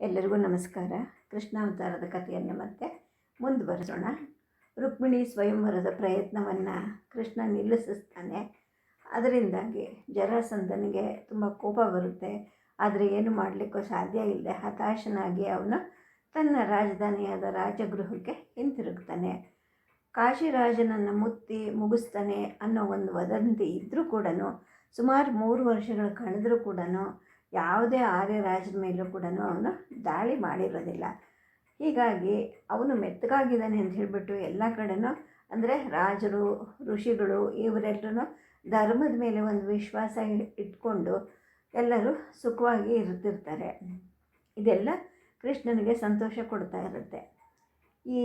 ಎಲ್ಲರಿಗೂ ನಮಸ್ಕಾರ. ಕೃಷ್ಣಾವತಾರದ ಕಥೆಯನ್ನು ಮತ್ತೆ ಮುಂದುವರಿಸೋಣ. ರುಕ್ಮಿಣಿ ಸ್ವಯಂವರದ ಪ್ರಯತ್ನವನ್ನು ಕೃಷ್ಣ ನಿಲ್ಲಿಸಿಸ್ತಾನೆ ಅದರಿಂದಾಗಿ ಜರಾಸಂದನಿಗೆ ತುಂಬ ಕೋಪ ಬರುತ್ತೆ. ಆದರೆ ಏನು ಮಾಡಲಿಕ್ಕೂ ಸಾಧ್ಯ ಇಲ್ಲದೆ ಹತಾಶನಾಗಿ ಅವನು ತನ್ನ ರಾಜಧಾನಿಯಾದ ರಾಜಗೃಹಕ್ಕೆ ಹಿಂತಿರುಗ್ತಾನೆ. ಕಾಶಿರಾಜನನ್ನು ಮುತ್ತಿ ಮುಗಿಸ್ತಾನೆ ಅನ್ನೋ ಒಂದು ವದಂತಿ ಇದ್ದರೂ ಕೂಡ ಸುಮಾರು ಮೂರು ವರ್ಷಗಳು ಕಳೆದರೂ ಕೂಡ ಯಾವುದೇ ಆರ್ಯ ರಾಜನ ಮೇಲೂ ಕೂಡ ಅವನು ದಾಳಿ ಮಾಡಿರೋದಿಲ್ಲ. ಹೀಗಾಗಿ ಅವನು ಮೆತ್ತಗಾಗಿದ್ದಾನೆ ಅಂತ ಹೇಳಿಬಿಟ್ಟು ಎಲ್ಲ ಕಡೆನೂ ಅಂದರೆ ರಾಜರು, ಋಷಿಗಳು ಇವರೆಲ್ಲರೂ ಧರ್ಮದ ಮೇಲೆ ಒಂದು ವಿಶ್ವಾಸ ಇಟ್ಕೊಂಡು ಎಲ್ಲರೂ ಸುಖವಾಗಿ ಇರ್ತಿರ್ತಾರೆ ಇದೆಲ್ಲ ಕೃಷ್ಣನಿಗೆ ಸಂತೋಷ ಕೊಡ್ತಾ ಇರುತ್ತೆ. ಈ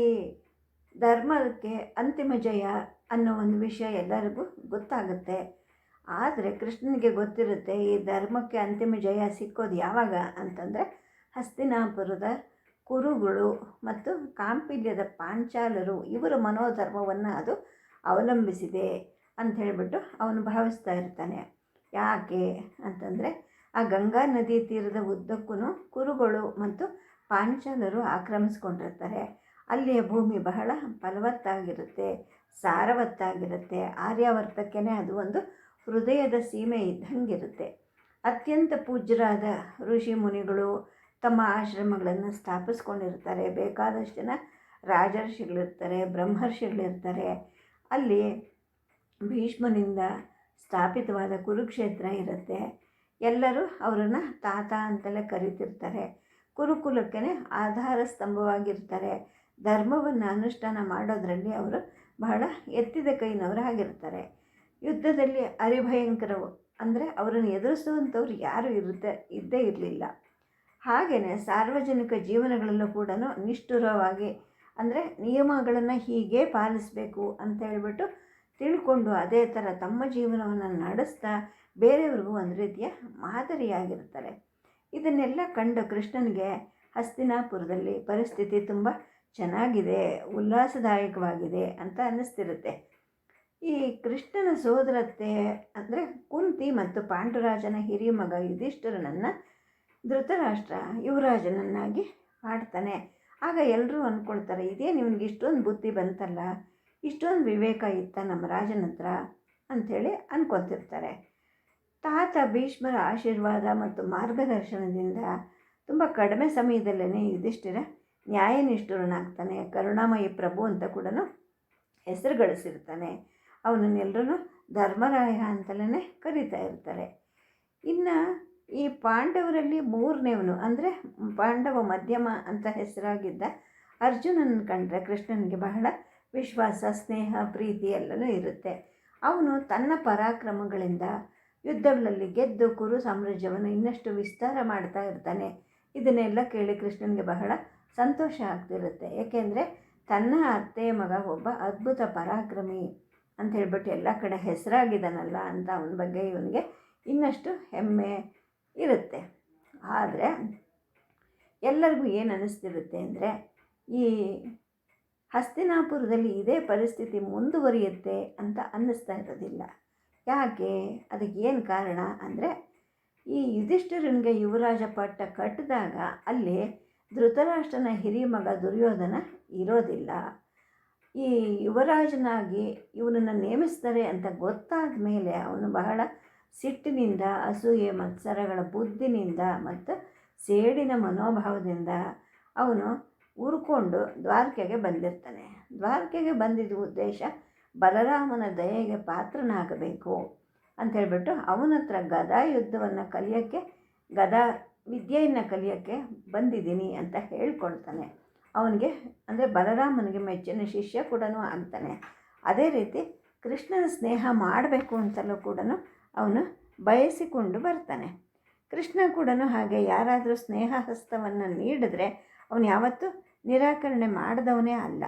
ಧರ್ಮಕ್ಕೆ ಅಂತಿಮ ಜಯ ಅನ್ನೋ ಒಂದು ವಿಷಯ ಎಲ್ಲರಿಗೂ ಗೊತ್ತಾಗುತ್ತೆ. ಆದರೆ ಕೃಷ್ಣನಿಗೆ ಗೊತ್ತಿರುತ್ತೆ ಈ ಧರ್ಮಕ್ಕೆ ಅಂತಿಮ ಜಯ ಸಿಕ್ಕೋದು ಯಾವಾಗ ಅಂತಂದರೆ ಹಸ್ತಿನಾಪುರದ ಕುರುಗಳು ಮತ್ತು ಕಾಂಪಿಲ್ಯದ ಪಾಂಚಾಲರು ಇವರ ಮನೋಧರ್ಮವನ್ನು ಅದು ಅವಲಂಬಿಸಿದೆ ಅಂತ ಹೇಳಿಬಿಟ್ಟು ಅವನು ಭಾವಿಸ್ತಾ ಇರ್ತಾನೆ. ಯಾಕೆ ಅಂತಂದರೆ ಆ ಗಂಗಾ ನದಿ ತೀರದ ಉದ್ದಕ್ಕೂ ಕುರುಗಳು ಮತ್ತು ಪಾಂಚಾಲರು ಆಕ್ರಮಿಸ್ಕೊಂಡಿರ್ತಾರೆ. ಅಲ್ಲಿಯ ಭೂಮಿ ಬಹಳ ಫಲವತ್ತಾಗಿರುತ್ತೆ, ಸಾರವತ್ತಾಗಿರುತ್ತೆ ಆರ್ಯಾವರ್ತಕ್ಕೇ ಅದು ಒಂದು ಹೃದಯದ ಸೀಮೆ ಇದ್ದಂಗಿರುತ್ತೆ. ಅತ್ಯಂತ ಪೂಜ್ಯರಾದ ಋಷಿ ಮುನಿಗಳು ತಮ್ಮ ಆಶ್ರಮಗಳನ್ನು ಸ್ಥಾಪಿಸ್ಕೊಂಡಿರ್ತಾರೆ. ಬೇಕಾದಷ್ಟು ಜನ ರಾಜರ್ಷಿಗಳಿರ್ತಾರೆ, ಬ್ರಹ್ಮರ್ಷಿಗಳಿರ್ತಾರೆ. ಅಲ್ಲಿ ಭೀಷ್ಮನಿಂದ ಸ್ಥಾಪಿತವಾದ ಕುರುಕ್ಷೇತ್ರ ಇರುತ್ತೆ. ಎಲ್ಲರೂ ಅವರನ್ನು ತಾತ ಅಂತಲೇ ಕರಿತಿರ್ತಾರೆ. ಕುರುಕುಲಕ್ಕೆ ಆಧಾರ ಸ್ತಂಭವಾಗಿರ್ತಾರೆ. ಧರ್ಮವನ್ನು ಅನುಷ್ಠಾನ ಮಾಡೋದರಲ್ಲಿ ಅವರು ಬಹಳ ಎತ್ತಿದ ಕೈನವರಾಗಿರ್ತಾರೆ ಯುದ್ಧದಲ್ಲಿ ಅರಿಭಯಂಕರವು ಅಂದರೆ ಅವರನ್ನು ಎದುರಿಸುವಂಥವ್ರು ಯಾರೂ ಇರುತ್ತೆ, ಇದ್ದೇ ಇರಲಿಲ್ಲ. ಹಾಗೆಯೇ ಸಾರ್ವಜನಿಕ ಜೀವನಗಳಲ್ಲೂ ಕೂಡ ನಿಷ್ಠುರವಾಗಿ, ಅಂದರೆ ನಿಯಮಗಳನ್ನು ಹೀಗೆ ಪಾಲಿಸಬೇಕು ಅಂತ ಹೇಳಿಬಿಟ್ಟು ತಿಳ್ಕೊಂಡು ಅದೇ ಥರ ತಮ್ಮ ಜೀವನವನ್ನು ನಡೆಸ್ತಾ ಬೇರೆಯವ್ರಿಗೂ ಒಂದು ರೀತಿಯ ಮಾದರಿಯಾಗಿರ್ತಾರೆ. ಇದನ್ನೆಲ್ಲ ಕಂಡು ಕೃಷ್ಣನಿಗೆ ಹಸ್ತಿನಾಪುರದಲ್ಲಿ ಪರಿಸ್ಥಿತಿ ತುಂಬ ಚೆನ್ನಾಗಿದೆ, ಉಲ್ಲಾಸದಾಯಕವಾಗಿದೆ ಅಂತ ಅನ್ನಿಸ್ತಿರುತ್ತೆ. ಈ ಕೃಷ್ಣನ ಸೋದರತ್ತೆ ಅಂದರೆ ಕುಂತಿ ಮತ್ತು ಪಾಂಡುರಾಜನ ಹಿರಿಯ ಮಗ ಯುಧಿಷ್ಠರನನ್ನು ಧೃತರಾಷ್ಟ್ರ ಯುವರಾಜನನ್ನಾಗಿ ಮಾಡ್ತಾನೆ. ಆಗ ಎಲ್ಲರೂ ಅಂದ್ಕೊಳ್ತಾರೆ ಇದೇ ನಿಮ್ಗೆ ಇಷ್ಟೊಂದು ಬುದ್ಧಿ ಬಂತಲ್ಲ, ಇಷ್ಟೊಂದು ವಿವೇಕ ಇತ್ತ ನಮ್ಮ ರಾಜನ ಹತ್ರ ಅಂಥೇಳಿ ಅಂದ್ಕೊತಿರ್ತಾರೆ ತಾತ ಭೀಷ್ಮರ ಆಶೀರ್ವಾದ ಮತ್ತು ಮಾರ್ಗದರ್ಶನದಿಂದ ತುಂಬ ಕಡಿಮೆ ಸಮಯದಲ್ಲೇ ಯುಧಿಷ್ಠಿರ ನ್ಯಾಯನಿಷ್ಠುರನಾಗ್ತಾನೆ, ಕರುಣಾಮಯಿ ಪ್ರಭು ಅಂತ ಕೂಡ ಹೆಸರು ಗಳಿಸಿರ್ತಾನೆ ಅವನನ್ನೆಲ್ಲರೂ ಧರ್ಮರಾಯ ಅಂತಲೇ ಕರೀತಾ ಇರ್ತಾರೆ. ಇನ್ನು ಈ ಪಾಂಡವರಲ್ಲಿ ಮೂರನೇವನು ಅಂದರೆ ಪಾಂಡವ ಮಧ್ಯಮ ಅಂತ ಹೆಸರಾಗಿದ್ದ ಅರ್ಜುನನ ಕಂಡ್ರೆ ಕೃಷ್ಣನಿಗೆ ಬಹಳ ವಿಶ್ವಾಸ, ಸ್ನೇಹ, ಪ್ರೀತಿ ಎಲ್ಲನೂ ಇರುತ್ತೆ. ಅವನು ತನ್ನ ಪರಾಕ್ರಮಗಳಿಂದ ಯುದ್ಧಗಳಲ್ಲಿ ಗೆದ್ದು ಕುರು ಸಾಮ್ರಾಜ್ಯವನ್ನು ಇನ್ನಷ್ಟು ವಿಸ್ತಾರ ಮಾಡ್ತಾ ಇರ್ತಾನೆ. ಇದನ್ನೆಲ್ಲ ಕೇಳಿ ಕೃಷ್ಣನಿಗೆ ಬಹಳ ಸಂತೋಷ ಆಗ್ತಿರುತ್ತೆ. ಏಕೆಂದರೆ ತನ್ನ ಅತ್ತೆಯ ಮಗ ಒಬ್ಬ ಅದ್ಭುತ ಪರಾಕ್ರಮಿ. ಅಂತ ಹೇಳ್ಬಿಟ್ಟು ಎಲ್ಲ ಕಡೆ ಹೆಸರಾಗಿದ್ದಾನಲ್ಲ ಅಂತ ಅವನ ಬಗ್ಗೆ ಇವನಿಗೆ ಇನ್ನಷ್ಟು ಹೆಮ್ಮೆ ಇರುತ್ತೆ. ಆದರೆ ಎಲ್ಲರಿಗೂ ಏನು ಅನ್ನಿಸ್ತಿರುತ್ತೆ ಅಂದರೆ ಈ ಹಸ್ತಿನಾಪುರದಲ್ಲಿ ಇದೇ ಪರಿಸ್ಥಿತಿ ಮುಂದುವರಿಯುತ್ತೆ ಅಂತ ಅನ್ನಿಸ್ತಾ ಇರೋದಿಲ್ಲ. ಯಾಕೆ? ಅದಕ್ಕೆ ಏನು ಕಾರಣ ಅಂದರೆ ಈ ಯುಧಿಷ್ಠಿರನಿಗೆ ಯುವರಾಜ ಪಟ್ಟ ಕಟ್ಟಿದಾಗ ಅಲ್ಲಿ ಧೃತರಾಷ್ಟ್ರನ ಹಿರಿಯ ಮಗ ದುರ್ಯೋಧನ ಇರೋದಿಲ್ಲ. ಈ ಯುವರಾಜನಾಗಿ ಇವನನ್ನು ನೇಮಿಸ್ತಾರೆ ಅಂತ ಗೊತ್ತಾದ ಮೇಲೆ ಅವನು ಬಹಳ ಸಿಟ್ಟಿನಿಂದ, ಅಸೂಯೆ ಮತ್ಸರಗಳ ಬುದ್ಧಿನಿಂದ ಮತ್ತು ಸೇಡಿನ ಮನೋಭಾವದಿಂದ ಅವನು ಉರ್ಕೊಂಡು ದ್ವಾರಕೆಗೆ ಬಂದಿರ್ತಾನೆ. ದ್ವಾರಕೆಗೆ ಬಂದಿದ್ದ ಉದ್ದೇಶ ಬಲರಾಮನ ದಯೆಗೆ ಪಾತ್ರನಾಗಬೇಕು ಅಂತ ಹೇಳಿಬಿಟ್ಟು ಅವನ ಹತ್ರ ಗದಾ ಯುದ್ಧವನ್ನು ಕಲಿಯೋಕ್ಕೆ, ಗದಾ ವಿದ್ಯೆಯನ್ನು ಕಲಿಯೋಕ್ಕೆ ಬಂದಿದ್ದೀನಿ ಅಂತ ಹೇಳ್ಕೊಳ್ತಾನೆ. ಅವನಿಗೆ, ಅಂದರೆ ಬಲರಾಮನಿಗೆ ಮೆಚ್ಚಿನ ಶಿಷ್ಯ ಕೂಡ ಆಗ್ತಾನೆ ಅದೇ ರೀತಿ ಕೃಷ್ಣನ ಸ್ನೇಹ ಮಾಡಬೇಕು ಅಂತಲೂ ಕೂಡ ಅವನು ಬಯಸಿಕೊಂಡು ಬರ್ತಾನೆ. ಕೃಷ್ಣ ಕೂಡ ಹಾಗೆ ಯಾರಾದರೂ ಸ್ನೇಹ ಹಸ್ತವನ್ನು ನೀಡಿದ್ರೆ ಅವನು ಯಾವತ್ತೂ ನಿರಾಕರಣೆ ಮಾಡಿದವನೇ ಅಲ್ಲ.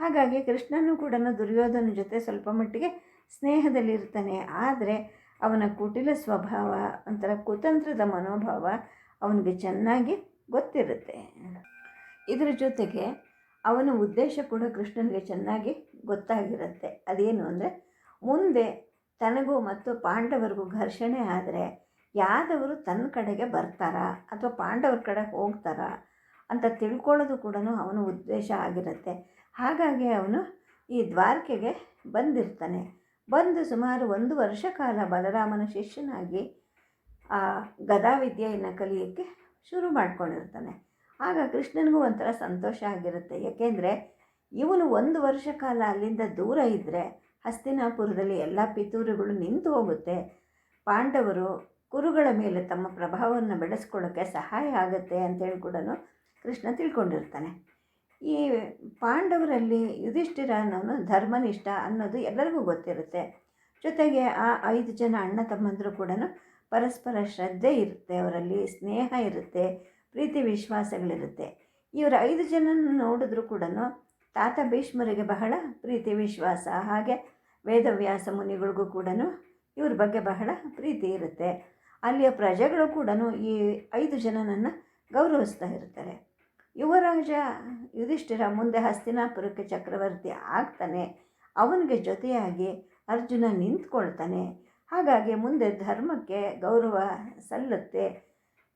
ಹಾಗಾಗಿ ಕೃಷ್ಣನು ಕೂಡ ದುರ್ಯೋಧನ ಜೊತೆ ಸ್ವಲ್ಪ ಮಟ್ಟಿಗೆ ಸ್ನೇಹದಲ್ಲಿರ್ತಾನೆ. ಆದರೆ ಅವನ ಕುಟಿಲ ಸ್ವಭಾವ, ಒಂಥರ ಕುತಂತ್ರದ ಮನೋಭಾವ ಅವನಿಗೆ ಚೆನ್ನಾಗಿ ಗೊತ್ತಿರುತ್ತೆ. ಇದರ ಜೊತೆಗೆ ಅವನ ಉದ್ದೇಶ ಕೂಡ ಕೃಷ್ಣನಿಗೆ ಚೆನ್ನಾಗಿ ಗೊತ್ತಾಗಿರುತ್ತೆ. ಅದೇನು ಅಂದರೆ ಮುಂದೆ ತನಗೂ ಮತ್ತು ಪಾಂಡವರಿಗೂ ಘರ್ಷಣೆ ಆದರೆ ಯಾದವರು ತನ್ನ ಕಡೆಗೆ ಬರ್ತಾರಾ ಅಥವಾ ಪಾಂಡವರ ಕಡೆ ಹೋಗ್ತಾರಾ ಅಂತ ತಿಳ್ಕೊಳ್ಳೋದು ಕೂಡ ಅವನ ಉದ್ದೇಶ ಆಗಿರುತ್ತೆ. ಹಾಗಾಗಿ ಅವನು ಈ ದ್ವಾರಕೆಗೆ ಬಂದಿರ್ತಾನೆ. ಬಂದು ಸುಮಾರು ಒಂದು ವರ್ಷ ಕಾಲ ಬಲರಾಮನ ಶಿಷ್ಯನಾಗಿ ಆ ಗದಾವಿದ್ಯೆಯನ್ನು ಕಲಿಯೋಕ್ಕೆ ಶುರು ಮಾಡ್ಕೊಂಡಿರ್ತಾನೆ. ಆಗ ಕೃಷ್ಣನಿಗೂ ಒಂಥರ ಸಂತೋಷ ಆಗಿರುತ್ತೆ. ಯಾಕೆಂದರೆ ಇವನು ಒಂದು ವರ್ಷ ಕಾಲ ಅಲ್ಲಿಂದ ದೂರ ಇದ್ದರೆ ಹಸ್ತಿನಾಪುರದಲ್ಲಿ ಎಲ್ಲ ಪಿತೂರುಗಳು ನಿಂತು ಹೋಗುತ್ತೆ. ಪಾಂಡವರು ಕುರುಗಳ ಮೇಲೆ ತಮ್ಮ ಪ್ರಭಾವವನ್ನು ಬೆಳೆಸ್ಕೊಳ್ಳೋಕ್ಕೆ ಸಹಾಯ ಆಗುತ್ತೆ ಅಂತೇಳಿ ಕೂಡ ಕೃಷ್ಣ ತಿಳ್ಕೊಂಡಿರ್ತಾನೆ. ಈ ಪಾಂಡವರಲ್ಲಿ ಯುಧಿಷ್ಠಿರ ಅನ್ನೋನು ಧರ್ಮನಿಷ್ಠ ಅನ್ನೋದು ಎಲ್ಲರಿಗೂ ಗೊತ್ತಿರುತ್ತೆ. ಜೊತೆಗೆ ಆ ಐದು ಜನ ಅಣ್ಣ ತಮ್ಮಂದರು ಕೂಡ ಪರಸ್ಪರ ಶ್ರದ್ಧೆ ಇರುತ್ತೆ, ಅವರಲ್ಲಿ ಸ್ನೇಹ ಇರುತ್ತೆ ಪ್ರೀತಿ ವಿಶ್ವಾಸಗಳಿರುತ್ತೆ. ಇವರ ಐದು ಜನನ ನೋಡಿದ್ರು ಕೂಡ ತಾತ ಭೀಷ್ಮರಿಗೆ ಬಹಳ ಪ್ರೀತಿ ವಿಶ್ವಾಸ. ಹಾಗೆ ವೇದವ್ಯಾಸ ಮುನಿಗಳಿಗೂ ಕೂಡ ಇವ್ರ ಬಗ್ಗೆ ಬಹಳ ಪ್ರೀತಿ ಇರುತ್ತೆ. ಅಲ್ಲಿಯ ಪ್ರಜೆಗಳು ಕೂಡ ಈ ಐದು ಜನನನ್ನು ಗೌರವಿಸ್ತಾ ಇರ್ತಾರೆ. ಯುವರಾಜ ಯುಧಿಷ್ಠಿರ ಮುಂದೆ ಹಸ್ತಿನಾಪುರಕ್ಕೆ ಚಕ್ರವರ್ತಿ ಆಗ್ತಾನೆ. ಅವನಿಗೆ ಜೊತೆಯಾಗಿ ಅರ್ಜುನ ನಿಂತ್ಕೊಳ್ತಾನೆ. ಹಾಗಾಗಿ ಮುಂದೆ ಧರ್ಮಕ್ಕೆ ಗೌರವ ಸಲ್ಲುತ್ತೆ.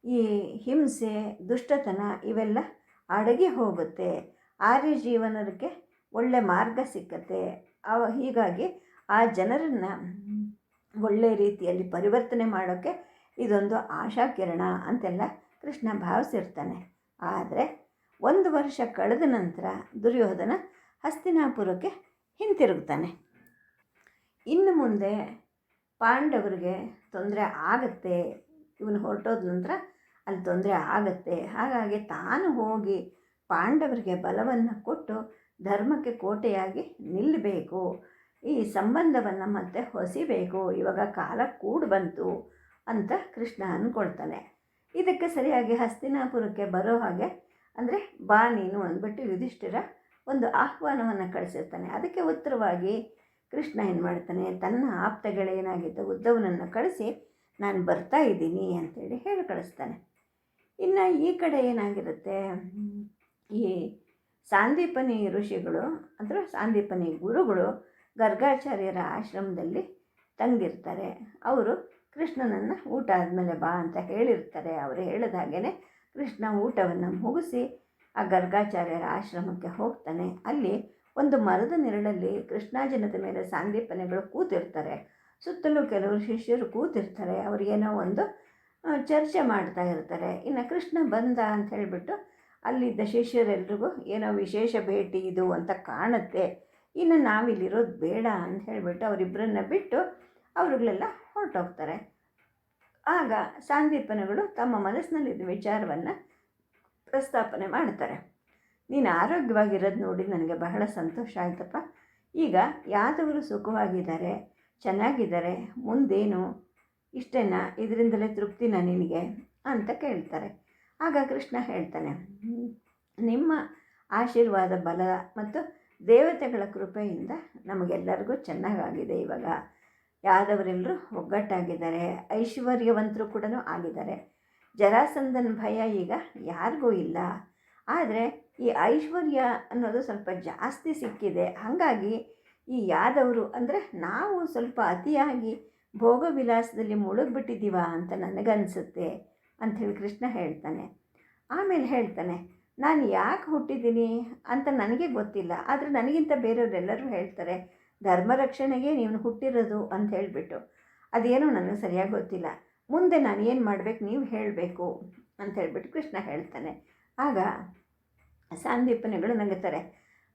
ಈ ಹಿಂಸೆ, ದುಷ್ಟತನ ಇವೆಲ್ಲ ಅಡಗಿ ಹೋಗುತ್ತೆ. ಆರ್ಯ ಜೀವನಕ್ಕೆ ಒಳ್ಳೆ ಮಾರ್ಗ ಸಿಕ್ಕತ್ತೆ. ಅವ, ಹೀಗಾಗಿ ಆ ಜನರನ್ನು ಒಳ್ಳೆ ರೀತಿಯಲ್ಲಿ ಪರಿವರ್ತನೆ ಮಾಡೋಕ್ಕೆ ಇದೊಂದು ಆಶಾಕಿರಣ ಅಂತೆಲ್ಲ ಕೃಷ್ಣ ಭಾವಿಸಿರ್ತಾನೆ. ಆದರೆ ಒಂದು ವರ್ಷ ಕಳೆದ ನಂತರ ದುರ್ಯೋಧನ ಹಸ್ತಿನಾಪುರಕ್ಕೆ ಹಿಂತಿರುಗ್ತಾನೆ. ಇನ್ನು ಮುಂದೆ ಪಾಂಡವರಿಗೆ ತೊಂದರೆ ಆಗುತ್ತೆ. ಇವನು ಹೊರಟೋದ ನಂತರ ಅಲ್ಲಿ ತೊಂದರೆ ಆಗುತ್ತೆ. ಹಾಗಾಗಿ ತಾನು ಹೋಗಿ ಪಾಂಡವರಿಗೆ ಬಲವನ್ನು ಕೊಟ್ಟು ಧರ್ಮಕ್ಕೆ ಕೋಟೆಯಾಗಿ ನಿಲ್ಲಬೇಕು ಈ ಸಂಬಂಧವನ್ನು ಮತ್ತೆ ಹೊಸಿಬೇಕು. ಇವಾಗ ಕಾಲ ಕೂಡಿ ಬಂತು ಅಂತ ಕೃಷ್ಣ ಅಂದ್ಕೊಳ್ತಾನೆ ಇದಕ್ಕೆ ಸರಿಯಾಗಿ ಹಸ್ತಿನಾಪುರಕ್ಕೆ ಬರೋ ಹಾಗೆ ಅಂದರೆ ಬಾ ನೀನು ಅಂದ್ಬಿಟ್ಟು ಯುಧಿಷ್ಠಿರ ಒಂದು ಆಹ್ವಾನವನ್ನು ಕಳಿಸಿರ್ತಾನೆ. ಅದಕ್ಕೆ ಉತ್ತರವಾಗಿ ಕೃಷ್ಣ ಏನು ಮಾಡ್ತಾನೆ, ತನ್ನ ಆಪ್ತಗಳೇನಾಗಿದ್ದ ಉದ್ದವನನ್ನು ಕಳಿಸಿ ನಾನು ಬರ್ತಾ ಇದ್ದೀನಿ ಅಂತೇಳಿ ಹೇಳಿ ಕಳಿಸ್ತಾನೆ. ಇನ್ನು ಈ ಕಡೆ ಏನಾಗಿರುತ್ತೆ? ಈ ಸಾಂದೀಪನಿ ಋಷಿಗಳು ಅಂದರೆ ಸಾಂದೀಪನಿ ಗುರುಗಳು ಗರ್ಗಾಚಾರ್ಯರ ಆಶ್ರಮದಲ್ಲಿ ತಂಗಿರ್ತಾರೆ. ಅವರು ಕೃಷ್ಣನನ್ನು ಊಟ ಆದಮೇಲೆ ಬಾ ಅಂತ ಹೇಳಿರ್ತಾರೆ. ಅವರು ಹೇಳಿದ ಹಾಗೇ ಕೃಷ್ಣ ಊಟವನ್ನು ಮುಗಿಸಿ ಆ ಗರ್ಗಾಚಾರ್ಯರ ಆಶ್ರಮಕ್ಕೆ ಹೋಗ್ತಾನೆ. ಅಲ್ಲಿ ಒಂದು ಮರದ ನೆರಳಲ್ಲಿ ಕೃಷ್ಣಾಜನದ ಮೇಲೆ ಸಾಂದೀಪನೆಗಳು ಕೂತಿರ್ತಾರೆ. ಸುತ್ತಲೂ ಕೆಲವರು ಶಿಷ್ಯರು ಕೂತಿರ್ತಾರೆ ಅವರಿಗೇನೋ ಒಂದು ಚರ್ಚೆ ಮಾಡ್ತಾ ಇರ್ತಾರೆ. ಇನ್ನು ಕೃಷ್ಣ ಬಂದ ಅಂತ ಹೇಳಿಬಿಟ್ಟು ಅಲ್ಲಿದ್ದ ಶಿಷ್ಯರೆಲ್ರಿಗೂ ಏನೋ ವಿಶೇಷ ಭೇಟಿ ಇದು ಅಂತ ಕಾಣುತ್ತೆ. ಇನ್ನು ನಾವಿಲ್ಲಿರೋದು ಬೇಡ ಅಂತ ಹೇಳಿಬಿಟ್ಟು ಅವರಿಬ್ಬರನ್ನ ಬಿಟ್ಟು ಅವರುಗಳೆಲ್ಲ ಹೊರಟೋಗ್ತಾರೆ. ಆಗ ಸಾಂದೀಪನಗಳು ತಮ್ಮ ಮನಸ್ಸಿನಲ್ಲಿದ್ದ ವಿಚಾರವನ್ನು ಪ್ರಸ್ತಾಪನೆ ಮಾಡ್ತಾರೆ. ನೀನು ಆರೋಗ್ಯವಾಗಿರೋದು ನೋಡಿ, ನನಗೆ ಬಹಳ ಸಂತೋಷ ಆಯ್ತಪ್ಪ. ಈಗ ಯಾದವರು ಸುಖವಾಗಿದ್ದಾರೆ ಚೆನ್ನಾಗಿದ್ದಾರೆ, ಮುಂದೇನು ಇಷ್ಟೇನಾ? ಇದರಿಂದಲೇ ತೃಪ್ತಿನಾ ನಿನಗೆ? ಅಂತ ಕೇಳ್ತಾರೆ. ಆಗ ಕೃಷ್ಣ ಹೇಳ್ತಾನೆ, ನಿಮ್ಮ ಆಶೀರ್ವಾದ ಬಲ ಮತ್ತು ದೇವತೆಗಳ ಕೃಪೆಯಿಂದ ನಮಗೆಲ್ಲರಿಗೂ ಚೆನ್ನಾಗಾಗಿದೆ ಇವಾಗ. ಯಾದವರೆಲ್ಲರೂ ಒಗ್ಗಟ್ಟಾಗಿದ್ದಾರೆ, ಐಶ್ವರ್ಯವಂತರು ಕೂಡ ಆಗಿದ್ದಾರೆ. ಜರಾಸಂದನ ಭಯ ಈಗ ಯಾರಿಗೂ ಇಲ್ಲ. ಆದರೆ ಈ ಐಶ್ವರ್ಯ ಅನ್ನೋದು ಸ್ವಲ್ಪ ಜಾಸ್ತಿ ಸಿಕ್ಕಿದೆ. ಹಾಗಾಗಿ ಈ ಯಾದವರು ಅಂದರೆ ನಾವು ಸ್ವಲ್ಪ ಅತಿಯಾಗಿ ಭೋಗ ವಿಲಾಸದಲ್ಲಿ ಮುಳುಗ್ಬಿಟ್ಟಿದ್ದೀವ ಅಂತ ನನಗನ್ಸುತ್ತೆ ಅಂಥೇಳಿ ಕೃಷ್ಣ ಹೇಳ್ತಾನೆ. ಆಮೇಲೆ ಹೇಳ್ತಾನೆ, ನಾನು ಯಾಕೆ ಹುಟ್ಟಿದ್ದೀನಿ ಅಂತ ನನಗೆ ಗೊತ್ತಿಲ್ಲ, ಆದರೆ ನನಗಿಂತ ಬೇರೆಯವರೆಲ್ಲರೂ ಹೇಳ್ತಾರೆ ಧರ್ಮ ರಕ್ಷಣೆಗೆ ನೀವು ಹುಟ್ಟಿರೋದು ಅಂತ ಹೇಳಿಬಿಟ್ಟು. ಅದೇನೋ ನನಗೆ ಸರಿಯಾಗಿ ಗೊತ್ತಿಲ್ಲ, ಮುಂದೆ ನಾನು ಏನು ಮಾಡಬೇಕು ನೀವು ಹೇಳಬೇಕು ಅಂತ ಹೇಳಿಬಿಟ್ಟು ಕೃಷ್ಣ ಹೇಳ್ತಾನೆ. ಆಗ ಸಾಂದೀಪನೆಗಳು ನಗುತ್ತಾರೆ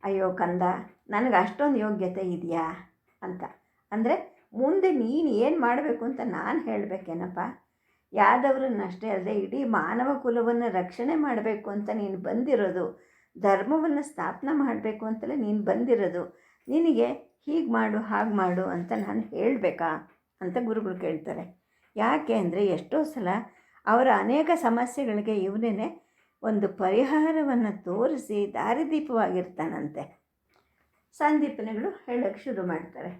ಅಯ್ಯೋ ಕಂದ, ನನಗೆ ಅಷ್ಟೊಂದು ಯೋಗ್ಯತೆ ಇದೆಯಾ? ಅಂತ. ಅಂದರೆ ಮುಂದೆ ನೀನು ಏನು ಮಾಡಬೇಕು ಅಂತ ನಾನು ಹೇಳಬೇಕೇನಪ್ಪ? ಯಾದವರನ್ನಷ್ಟೇ ಅಲ್ಲದೆ ಇಡೀ ಮಾನವ ಕುಲವನ್ನು ರಕ್ಷಣೆ ಮಾಡಬೇಕು ಅಂತ ನೀನು ಬಂದಿರೋದು, ಧರ್ಮವನ್ನು ಸ್ಥಾಪನೆ ಮಾಡಬೇಕು ಅಂತಲೇ ನೀನು ಬಂದಿರೋದು, ನಿನಗೆ ಹೀಗೆ ಮಾಡು, ಹಾಗೆ ಮಾಡು ಅಂತ ನಾನು ಹೇಳಬೇಕಾ? ಅಂತ ಗುರುಗಳು ಕೇಳ್ತಾರೆ. ಯಾಕೆ ಅಂದರೆ ಎಷ್ಟೋ ಸಲ ಅವರ ಅನೇಕ ಸಮಸ್ಯೆಗಳಿಗೆ ಇವನೇ ಒಂದು ಪರಿಹಾರವನ್ನು ತೋರಿಸಿ ದಾರಿದೀಪವಾಗಿರ್ತಾನಂತೆ. ಸಂದೀಪನೆಗಳು ಹೇಳೋಕ್ಕೆ ಶುರು ಮಾಡ್ತಾರೆ.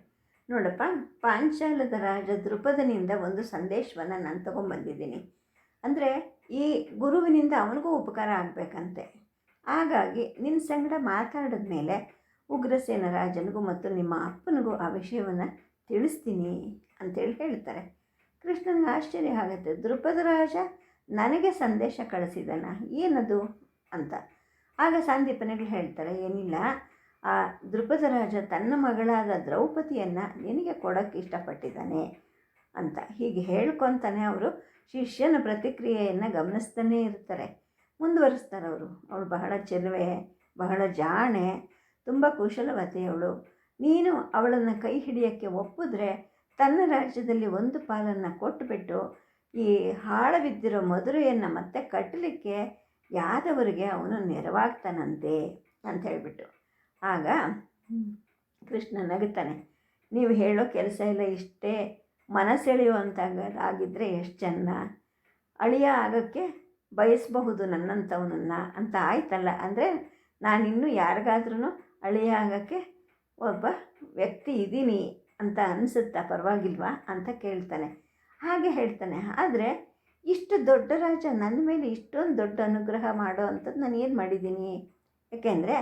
ನೋಡಪ್ಪ, ಪಾಂಚಾಲದ ರಾಜ ದೃಪದನಿಂದ ಒಂದು ಸಂದೇಶವನ್ನು ನಾನು ತೊಗೊಂಬಂದಿದ್ದೀನಿ. ಅಂದರೆ ಈ ಗುರುವಿನಿಂದ ಅವನಿಗೂ ಉಪಕಾರ ಆಗಬೇಕಂತೆ. ಹಾಗಾಗಿ ನಿನ್ನ ಸಂಗಡ ಮಾತಾಡಿದ ಮೇಲೆ ಉಗ್ರಸೇನ ರಾಜನಿಗೂ ಮತ್ತು ನಿಮ್ಮ ಅಪ್ಪನಿಗೂ ಆ ವಿಷಯವನ್ನು ತಿಳಿಸ್ತೀನಿ ಅಂತೇಳಿ ಹೇಳ್ತಾರೆ. ಕೃಷ್ಣನಿಗೆ ಆಶ್ಚರ್ಯ ಆಗುತ್ತೆ. ದೃಪದ ರಾಜ ನನಗೆ ಸಂದೇಶ ಕಳಿಸಿದನ? ಏನದು ಅಂತ. ಆಗ ಸಂದೀಪನಿಗೆ ಹೇಳ್ತಾರೆ ಏನಿಲ್ಲ. ಆ ದೃಪದ ತನ್ನ ಮಗಳಾದ ದ್ರೌಪದಿಯನ್ನು ನಿನಗೆ ಕೊಡೋಕ್ಕೆ ಇಷ್ಟಪಟ್ಟಿದ್ದಾನೆ ಅಂತ. ಹೀಗೆ ಹೇಳ್ಕೊತಾನೆ ಅವರು. ಶಿಷ್ಯನ ಪ್ರತಿಕ್ರಿಯೆಯನ್ನು ಗಮನಿಸ್ತಾನೇ ಇರ್ತಾರೆ. ಮುಂದುವರಿಸ್ತಾರೆ ಅವರು. ಅವಳು ಬಹಳ ಚೆಲುವೆ, ಬಹಳ ಜಾಣೆ, ತುಂಬ ಕುಶಲವತೆಯವಳು ನೀನು ಅವಳನ್ನು ಕೈ ಹಿಡಿಯೋಕ್ಕೆ ಒಪ್ಪಿದ್ರೆ ತನ್ನ ರಾಜ್ಯದಲ್ಲಿ ಒಂದು ಪಾಲನ್ನು ಕೊಟ್ಟುಬಿಟ್ಟು ಈ ಹಾಳವಿದ್ದಿರೋ ಮಧುರೆಯನ್ನು ಮತ್ತೆ ಕಟ್ಟಲಿಕ್ಕೆ ಯಾದವರಿಗೆ ಅವನು ನೆರವಾಗ್ತಾನಂತೆ ಅಂತ ಹೇಳಿಬಿಟ್ಟು. ಆಗ ಕೃಷ್ಣ ನಗುತ್ತಾನೆ, ನೀವು ಹೇಳೋ ಕೆಲಸ ಎಲ್ಲ ಇಷ್ಟೇ ಮನಸೆಳೆಯುವಂತಾಗಿದ್ದರೆ ಎಷ್ಟು ಚೆನ್ನ ಅಳಿಯ ಆಗೋಕ್ಕೆ ಬಯಸಬಹುದು ನನ್ನಂಥವನನ್ನು. ಅಂತ ಆಯ್ತಲ್ಲ, ಅಂದರೆ ನಾನಿನ್ನೂ ಯಾರಿಗಾದ್ರೂ ಅಳಿಯ ಆಗೋಕ್ಕೆ ಒಬ್ಬ ವ್ಯಕ್ತಿ ಇದ್ದೀನಿ ಅಂತ ಅನಿಸುತ್ತಾ ಪರವಾಗಿಲ್ವಾ ಅಂತ ಕೇಳ್ತಾನೆ. ಹಾಗೆ ಹೇಳ್ತಾನೆ. ಆದರೆ ಇಷ್ಟು ದೊಡ್ಡ ರಾಜ ನನ್ನ ಮೇಲೆ ಇಷ್ಟೊಂದು ದೊಡ್ಡ ಅನುಗ್ರಹ ಮಾಡೋ ಅಂಥದ್ದು ನಾನು ಏನು ಮಾಡಿದ್ದೀನಿ? ಯಾಕೆಂದರೆ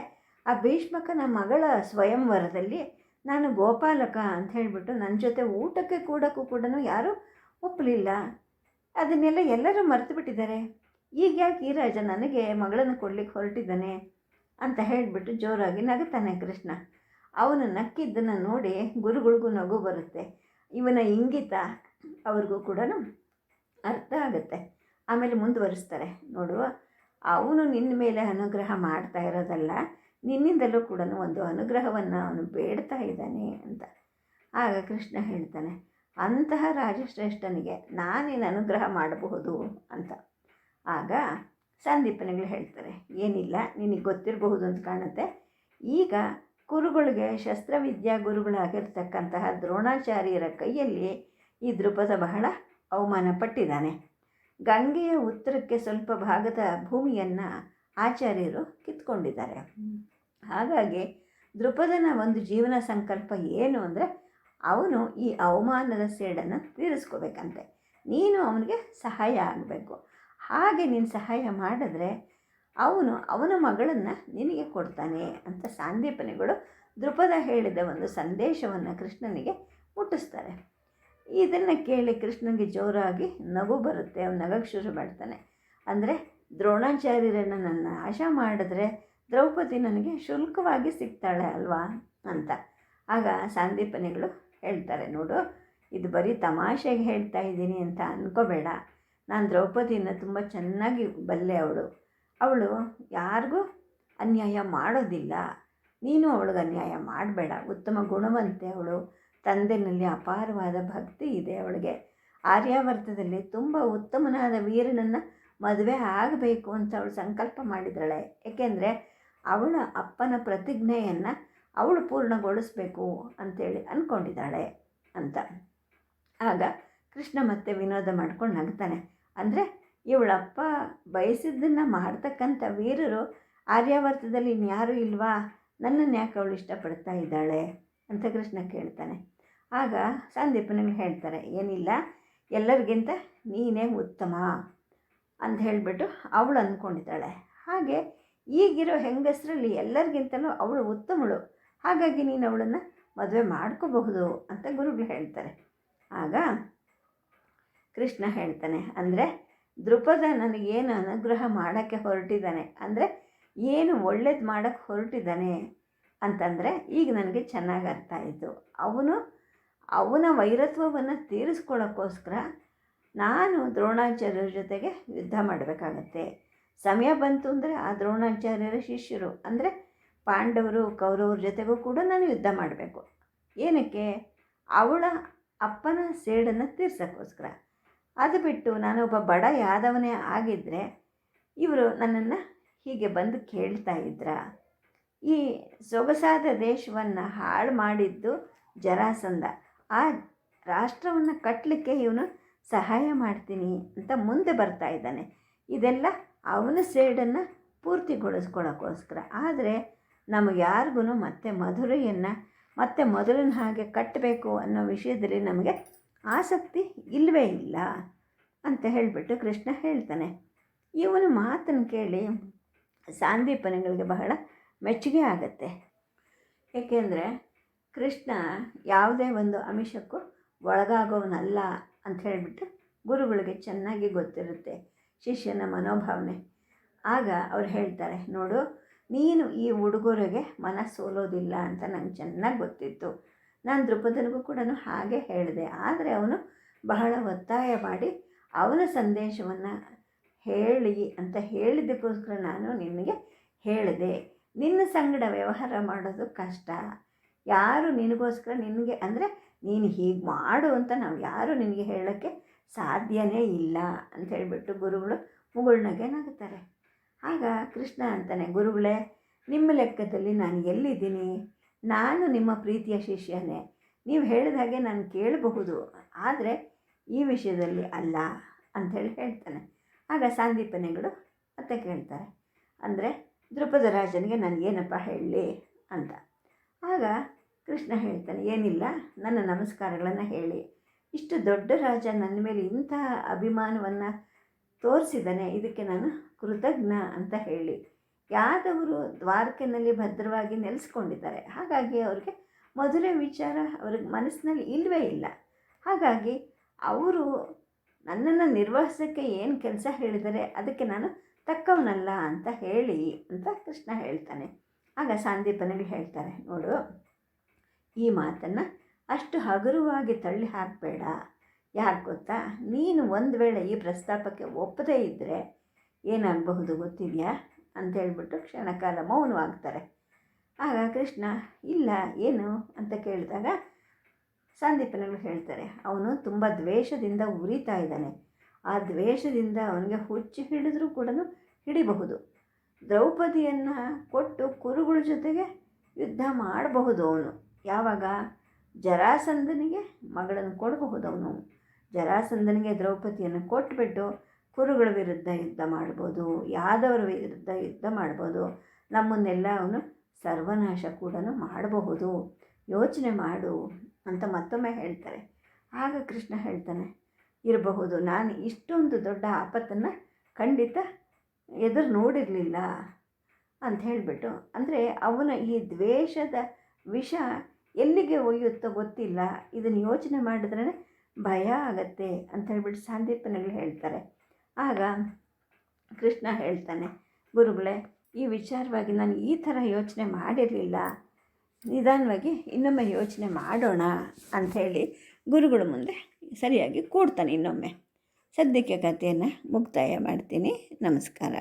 ಆ ಭೀಷ್ಮಕನ ಮಗಳ ಸ್ವಯಂವರದಲ್ಲಿ ನಾನು ಗೋಪಾಲಕ ಅಂತ ಹೇಳಿಬಿಟ್ಟು ನನ್ನ ಜೊತೆ ಊಟಕ್ಕೆ ಕೂಡಕ್ಕೂ ಕೂಡ ಯಾರೂ ಒಪ್ಪಲಿಲ್ಲ. ಅದನ್ನೆಲ್ಲ ಎಲ್ಲರೂ ಮರೆತು ಬಿಟ್ಟಿದ್ದಾರೆ ಈಗ ಯಾಕೆ ಈ ರಾಜ ನನಗೆ ಮಗಳನ್ನು ಕೊಡ್ಲಿಕ್ಕೆ ಹೊರಟಿದ್ದಾನೆ ಅಂತ ಹೇಳಿಬಿಟ್ಟು ಜೋರಾಗಿ ನಗುತ್ತಾನೆ ಕೃಷ್ಣ. ಅವನು ನಕ್ಕಿದ್ದನ್ನು ನೋಡಿ ಗುರುಗಳಿಗೂ ನಗು ಬರುತ್ತೆ. ಇವನ ಇಂಗಿತ ಅವ್ರಿಗೂ ಕೂಡ ಅರ್ಥ ಆಗುತ್ತೆ. ಆಮೇಲೆ ಮುಂದುವರಿಸ್ತಾರೆ. ನೋಡುವ, ಅವನು ನಿನ್ನ ಮೇಲೆ ಅನುಗ್ರಹ ಮಾಡ್ತಾ ಇರೋದಲ್ಲ, ನಿನ್ನಿಂದಲೂ ಕೂಡ ಒಂದು ಅನುಗ್ರಹವನ್ನು ಅವನು ಬೇಡ್ತಾ ಇದ್ದಾನೆ ಅಂತ. ಆಗ ಕೃಷ್ಣ ಹೇಳ್ತಾನೆ, ಅಂತಹ ರಾಜಶ್ರೇಷ್ಠನಿಗೆ ನಾನೇನು ಅನುಗ್ರಹ ಮಾಡಬಹುದು ಅಂತ. ಆಗ ಸಂದೀಪನಿಗಳು ಹೇಳ್ತಾರೆ, ಏನಿಲ್ಲ, ನಿನಗೆ ಗೊತ್ತಿರಬಹುದು ಅಂತ ಕಾಣುತ್ತೆ. ಈಗ ಕುರುಗಳಿಗೆ ಶಸ್ತ್ರವಿದ್ಯಾ ಗುರುಗಳಾಗಿರ್ತಕ್ಕಂತಹ ದ್ರೋಣಾಚಾರ್ಯರ ಕೈಯಲ್ಲಿ ಈ ದೃಪದ ಬಹಳ ಅವಮಾನ ಪಟ್ಟಿದ್ದಾನೆ. ಗಂಗೆಯ ಉತ್ತರಕ್ಕೆ ಸ್ವಲ್ಪ ಭಾಗದ ಭೂಮಿಯನ್ನು ಆಚಾರ್ಯರು ಕಿತ್ಕೊಂಡಿದ್ದಾರೆ. ಹಾಗಾಗಿ ದೃಪದನ ಒಂದು ಜೀವನ ಸಂಕಲ್ಪ ಏನು ಅಂದರೆ ಅವನು ಈ ಅವಮಾನದ ಸೇಡನ್ನು ತೀರಿಸ್ಕೋಬೇಕಂತೆ. ನೀನು ಅವನಿಗೆ ಸಹಾಯ ಆಗಬೇಕು. ಹಾಗೆ ನೀನು ಸಹಾಯ ಮಾಡಿದ್ರೆ ಅವನು ಅವನ ಮಗಳನ್ನು ನಿನಗೆ ಕೊಡ್ತಾನೆ ಅಂತ ಸಾಂದೀಪನಿಗಳು ದೃಪದ ಹೇಳಿದ ಒಂದು ಸಂದೇಶವನ್ನು ಕೃಷ್ಣನಿಗೆ ಮುಟ್ಟಿಸ್ತಾರೆ. ಇದನ್ನು ಕೇಳಿ ಕೃಷ್ಣನಿಗೆ ಜೋರಾಗಿ ನಗು ಬರುತ್ತೆ, ಅವನು ನಗಕ್ಕೆ ಶುರು ಮಾಡ್ತಾನೆ. ಅಂದರೆ ದ್ರೋಣಾಚಾರ್ಯರನ್ನು ನನ್ನ ನಾಶ ಮಾಡಿದ್ರೆ ದ್ರೌಪದಿ ನನಗೆ ಶುಲ್ಕವಾಗಿ ಸಿಗ್ತಾಳೆ ಅಲ್ವಾ ಅಂತ. ಆಗ ಸಾಂದೀಪನಿಗಳು ಹೇಳ್ತಾರೆ, ನೋಡು, ಇದು ಬರೀ ತಮಾಷೆಗೆ ಹೇಳ್ತಾ ಇದ್ದೀನಿ ಅಂತ ಅನ್ಕೋಬೇಡ. ನಾನು ದ್ರೌಪದಿನ ತುಂಬ ಚೆನ್ನಾಗಿ ಬಲ್ಲೆ ಅವಳು. ಅವಳು ಯಾರಿಗೂ ಅನ್ಯಾಯ ಮಾಡೋದಿಲ್ಲ. ನೀನು ಅವಳಿಗೆ ಅನ್ಯಾಯ ಮಾಡಬೇಡ. ಉತ್ತಮ ಗುಣವಂತೆ ಅವಳು. ತಂದೆನಲ್ಲಿ ಅಪಾರವಾದ ಭಕ್ತಿ ಇದೆ ಅವಳಿಗೆ. ಆರ್ಯಾವರ್ತದಲ್ಲಿ ತುಂಬ ಉತ್ತಮನಾದ ವೀರನನ್ನು ಮದುವೆ ಆಗಬೇಕು ಅಂತ ಅವಳು ಸಂಕಲ್ಪ ಮಾಡಿದ್ದಾಳೆ ಏಕೆಂದರೆ ಅವಳ ಅಪ್ಪನ ಪ್ರತಿಜ್ಞೆಯನ್ನು ಅವಳು ಪೂರ್ಣಗೊಳಿಸಬೇಕು ಅಂತೇಳಿ ಅಂದ್ಕೊಂಡಿದ್ದಾಳೆ ಅಂತ. ಆಗ ಕೃಷ್ಣ ಮತ್ತೆ ವಿನೋದ ಮಾಡ್ಕೊಂಡು ನಗ್ತಾನೆ. ಅಂದರೆ ಇವಳಪ್ಪ ಬಯಸಿದ್ದನ್ನು ಮಾಡ್ತಕ್ಕಂಥ ವೀರರು ಆರ್ಯಾವರ್ತದಲ್ಲಿ ಇನ್ಯಾರೂ ಇಲ್ವಾ? ನನ್ನನ್ನು ಯಾಕೆ ಅವಳು ಇಷ್ಟಪಡ್ತಾ ಇದ್ದಾಳೆ? ಅಂತ ಕೃಷ್ಣ ಕೇಳ್ತಾನೆ. ಆಗ ಸಂದೀಪನಿಗೆ ಹೇಳ್ತಾರೆ, ಏನಿಲ್ಲ, ಎಲ್ಲರಿಗಿಂತ ನೀನೇ ಉತ್ತಮ ಅಂತ ಹೇಳಿಬಿಟ್ಟು ಅವಳು ಅಂದ್ಕೊಂಡಿದ್ದಾಳೆ. ಹಾಗೆ ಈಗಿರೋ ಹೆಂಗಸರಲ್ಲಿ ಎಲ್ಲರಿಗಿಂತಲೂ ಅವಳು ಉತ್ತಮಳು. ಹಾಗಾಗಿ ನೀನು ಅವಳನ್ನು ಮದುವೆ ಮಾಡ್ಕೋಬಹುದು ಅಂತ ಗುರುಗಳು ಹೇಳ್ತಾರೆ. ಆಗ ಕೃಷ್ಣ ಹೇಳ್ತಾನೆ, ಅಂದರೆ ದೃಪದ ನನಗೇನು ಅನುಗ್ರಹ ಮಾಡೋಕ್ಕೆ ಹೊರಟಿದ್ದಾನೆ, ಅಂದರೆ ಏನು ಒಳ್ಳೇದು ಮಾಡೋಕ್ಕೆ ಹೊರಟಿದ್ದಾನೆ ಅಂತಂದರೆ ಈಗ ನನಗೆ ಚೆನ್ನಾಗಿ ಅರ್ಥ ಆಯಿತು. ಅವನು ಅವನ ವೈರತ್ವವನ್ನು ತೀರಿಸ್ಕೊಳ್ಳೋಕ್ಕೋಸ್ಕರ ನಾನು ದ್ರೋಣಾಚಾರ್ಯರ ಜೊತೆಗೆ ಯುದ್ಧ ಮಾಡಬೇಕಾಗತ್ತೆ. ಸಮಯ ಬಂತು ಅಂದರೆ ಆ ದ್ರೋಣಾಚಾರ್ಯರ ಶಿಷ್ಯರು, ಅಂದರೆ ಪಾಂಡವರು, ಕೌರವ್ರ ಜೊತೆಗೂ ಕೂಡ ನಾನು ಯುದ್ಧ ಮಾಡಬೇಕು. ಏನಕ್ಕೆ? ಅವಳ ಅಪ್ಪನ ಸೇಡನ್ನು ತೀರ್ಸೋಕ್ಕೋಸ್ಕರ. ಅದು ಬಿಟ್ಟು ನಾನೊಬ್ಬ ಬಡ ಯಾದವನೇ ಆಗಿದ್ದರೆ ಇವರು ನನ್ನನ್ನು ಹೀಗೆ ಬಂದು ಕೇಳ್ತಾ ಇದ್ರ. ಈ ಸೊಗಸಾದ ದೇಶವನ್ನು ಹಾಳು ಮಾಡಿದ್ದು ಜರಾಸಂಧ. ಆ ರಾಷ್ಟ್ರವನ್ನು ಕಟ್ಟಲಿಕ್ಕೆ ಇವನು ಸಹಾಯ ಮಾಡ್ತೀನಿ ಅಂತ ಮುಂದೆ ಬರ್ತಾ ಇದ್ದಾನೆ. ಇದೆಲ್ಲ ಅವನ ಸೇಡನ್ನು ಪೂರ್ತಿಗೊಳಿಸ್ಕೊಳ್ಳೋಕ್ಕೋಸ್ಕರ ಆದರೆ ನಮಗೆ ಯಾರಿಗೂ ಮತ್ತೆ ಮಧುರೆಯನ್ನು, ಮತ್ತೆ ಮೊದಲಿನ ಹಾಗೆ ಕಟ್ಟಬೇಕು ಅನ್ನೋ ವಿಷಯದಲ್ಲಿ ನಮಗೆ ಆಸಕ್ತಿ ಇಲ್ಲವೇ ಇಲ್ಲ ಅಂತ ಹೇಳಿಬಿಟ್ಟು ಕೃಷ್ಣ ಹೇಳ್ತಾನೆ. ಇವನು ಮಾತನ್ನು ಕೇಳಿ ಸಾಂದೀಪನಿಗಳಿಗೆ ಬಹಳ ಮೆಚ್ಚುಗೆ ಆಗುತ್ತೆ. ಏಕೆಂದರೆ ಕೃಷ್ಣ ಯಾವುದೇ ಒಂದು ಅಮಿಷಕ್ಕೂ ಒಳಗಾಗೋವನಲ್ಲ ಅಂತ ಹೇಳಿಬಿಟ್ಟು ಗುರುಗಳಿಗೆ ಚೆನ್ನಾಗಿ ಗೊತ್ತಿರುತ್ತೆ ಶಿಷ್ಯನ ಮನೋಭಾವನೆ. ಆಗ ಅವ್ರು ಹೇಳ್ತಾರೆ, ನೋಡು, ನೀನು ಈ ಹುಡುಗರಿಗೆ ಮನ ಸೋಲೋದಿಲ್ಲ ಅಂತ ನಂಗೆ ಚೆನ್ನಾಗಿ ಗೊತ್ತಿತ್ತು. ನಾನು ದೃಪದನಿಗೂ ಕೂಡ ಹಾಗೆ ಹೇಳಿದೆ. ಆದರೆ ಅವನು ಬಹಳ ಒತ್ತಾಯ ಮಾಡಿ ಅವನ ಸಂದೇಶವನ್ನು ಹೇಳಿ ಅಂತ ಹೇಳಿದ್ದಕ್ಕೋಸ್ಕರ ನಾನು ನಿನಗೆ ಹೇಳಿದೆ. ನಿನ್ನ ಸಂಗಡ ವ್ಯವಹಾರ ಮಾಡೋದು ಕಷ್ಟ. ಯಾರು ನಿನಗೋಸ್ಕರ ನಿನಗೆ, ಅಂದರೆ ನೀನು ಹೀಗೆ ಮಾಡು ಅಂತ ನಾವು ಯಾರು ನಿನಗೆ ಹೇಳೋಕ್ಕೆ ಸಾಧ್ಯನೇ ಇಲ್ಲ ಅಂತ ಹೇಳಿಬಿಟ್ಟು ಗುರುಗಳು ಮುಗುಳ್ನಗೆ ನಗುತ್ತಾರೆ ಆಗ ಕೃಷ್ಣ ಅಂತಾನೆ, ಗುರುಗಳೇ, ನಿಮ್ಮ ಲೆಕ್ಕದಲ್ಲಿ ನಾನು ಎಲ್ಲಿದ್ದೀನಿ? ನಾನು ನಿಮ್ಮ ಪ್ರೀತಿಯ ಶಿಷ್ಯನೇ. ನೀವು ಹೇಳಿದ ಹಾಗೆ ನಾನು ಕೇಳಬಹುದು, ಆದರೆ ಈ ವಿಷಯದಲ್ಲಿ ಅಲ್ಲ ಅಂಥೇಳಿ ಹೇಳ್ತಾನೆ. ಆಗ ಸಾಂದೀಪನೆಗಳು ಮತ್ತೆ ಕೇಳ್ತಾರೆ, ಅಂದರೆ ದ್ರುಪದ ರಾಜನಿಗೆ, ನಾನು ಏನಪ್ಪ ಹೇಳಲಿ? ಅಂತ. ಆಗ ಕೃಷ್ಣ ಹೇಳ್ತಾನೆ, ಏನಿಲ್ಲ, ನನ್ನ ನಮಸ್ಕಾರಗಳನ್ನು ಹೇಳಿ. ಇಷ್ಟು ದೊಡ್ಡ ರಾಜ ನನ್ನ ಮೇಲೆ ಇಂಥ ಅಭಿಮಾನವನ್ನು ತೋರಿಸಿದ್ದಾನೆ, ಇದಕ್ಕೆ ನಾನು ಕೃತಜ್ಞ ಅಂತ ಹೇಳಿ. ಯಾದವರು ದ್ವಾರಕೆಯಲ್ಲಿ ಭದ್ರವಾಗಿ ನೆಲೆಸ್ಕೊಂಡಿದ್ದಾರೆ, ಹಾಗಾಗಿ ಅವ್ರಿಗೆ ಮೊದಲೇ ವಿಚಾರ ಅವ್ರಿಗೆ ಮನಸ್ಸಿನಲ್ಲಿ ಇಲ್ಲವೇ ಇಲ್ಲ. ಹಾಗಾಗಿ ಅವರು ನನ್ನನ್ನು ನಿರ್ವಹಿಸೋಕ್ಕೆ ಏನು ಕೆಲಸ ಹೇಳಿದರೆ ಅದಕ್ಕೆ ನಾನು ತಕ್ಕವನಲ್ಲ ಅಂತ ಹೇಳಿ ಅಂತ ಕೃಷ್ಣ ಹೇಳ್ತಾನೆ. ಆಗ ಸಾಂದೀಪನಿಗೆ ಹೇಳ್ತಾರೆ, ನೋಡು ಈ ಮಾತನ್ನು ಅಷ್ಟು ಹಗುರವಾಗಿ ತಳ್ಳಿ ಹಾಕಬೇಡ. ಯಾಕೆ ಗೊತ್ತಾ? ನೀನು ಒಂದು ವೇಳೆ ಈ ಪ್ರಸ್ತಾಪಕ್ಕೆ ಒಪ್ಪದೇ ಇದ್ದರೆ ಏನಾಗಬಹುದು ಗೊತ್ತಿದೆಯಾ? ಅಂತ ಹೇಳ್ಬಿಟ್ಟು ಕ್ಷಣಕಾಲ ಮೌನವಾಗ್ತಾರೆ. ಆಗ ಕೃಷ್ಣ, ಇಲ್ಲ, ಏನು? ಅಂತ ಕೇಳಿದಾಗ ಸಂದೀಪನಗಳು ಹೇಳ್ತಾರೆ, ಅವನು ತುಂಬ ದ್ವೇಷದಿಂದ ಉರಿತಾ ಇದ್ದಾನೆ. ಆ ದ್ವೇಷದಿಂದ ಅವನಿಗೆ ಹುಚ್ಚು ಹಿಡಿದ್ರೂ ಕೂಡ ಹಿಡಿಬಹುದು. ದ್ರೌಪದಿಯನ್ನು ಕೊಟ್ಟು ಕುರುಗಳ ಜೊತೆಗೆ ಯುದ್ಧ ಮಾಡಬಹುದು ಅವನು. ಯಾವಾಗ? ಜರಾಸಂದನಿಗೆ ಮಗಳನ್ನು ಕೊಡಬಹುದು ಅವನು. ಜರಾಸಂದನಿಗೆ ದ್ರೌಪದಿಯನ್ನು ಕೊಟ್ಟುಬಿಟ್ಟು ಕುರುಗಳ ವಿರುದ್ಧ ಯುದ್ಧ ಮಾಡ್ಬೋದು ಯಾದವರ ವಿರುದ್ಧ ಯುದ್ಧ ಮಾಡ್ಬೋದು ನಮ್ಮನ್ನೆಲ್ಲ ಅವನು ಸರ್ವನಾಶ ಕೂಡ ಮಾಡಬಹುದು. ಯೋಚನೆ ಮಾಡು ಅಂತ ಮತ್ತೊಮ್ಮೆ ಹೇಳ್ತಾರೆ. ಆಗ ಕೃಷ್ಣ ಹೇಳ್ತಾನೆ, ಇರಬಹುದು, ನಾನು ಇಷ್ಟೊಂದು ದೊಡ್ಡ ಆಪತ್ತನ್ನು ಖಂಡಿತ ಎದುರು ನೋಡಿರಲಿಲ್ಲ ಅಂತ ಹೇಳಿಬಿಟ್ಟು, ಅಂದರೆ ಅವನ ಈ ದ್ವೇಷದ ವಿಷ ಎಲ್ಲಿಗೆ ಒಯ್ಯುತ್ತೋ ಗೊತ್ತಿಲ್ಲ. ಇದನ್ನು ಯೋಚನೆ ಮಾಡಿದ್ರೇ ಭಯ ಆಗತ್ತೆ ಅಂತ ಹೇಳ್ಬಿಟ್ಟು ಸಾಂದೀಪನಗಳು ಹೇಳ್ತಾರೆ. ಆಗ ಕೃಷ್ಣ ಹೇಳ್ತಾನೆ, ಗುರುಗಳೇ, ಈ ವಿಚಾರವಾಗಿ ನಾನು ಈ ಥರ ಯೋಚನೆ ಮಾಡಿರಲಿಲ್ಲ. ನಿಧಾನವಾಗಿ ಇನ್ನೊಮ್ಮೆ ಯೋಚನೆ ಮಾಡೋಣ ಅಂಥೇಳಿ ಗುರುಗಳ ಮುಂದೆ ಸರಿಯಾಗಿ ಕೂಡ್ತಾನೆ ಇನ್ನೊಮ್ಮೆ. ಸದ್ಯಕ್ಕೆ ಕಥೆಯನ್ನು ಮುಕ್ತಾಯ ಮಾಡ್ತೀನಿ. ನಮಸ್ಕಾರ.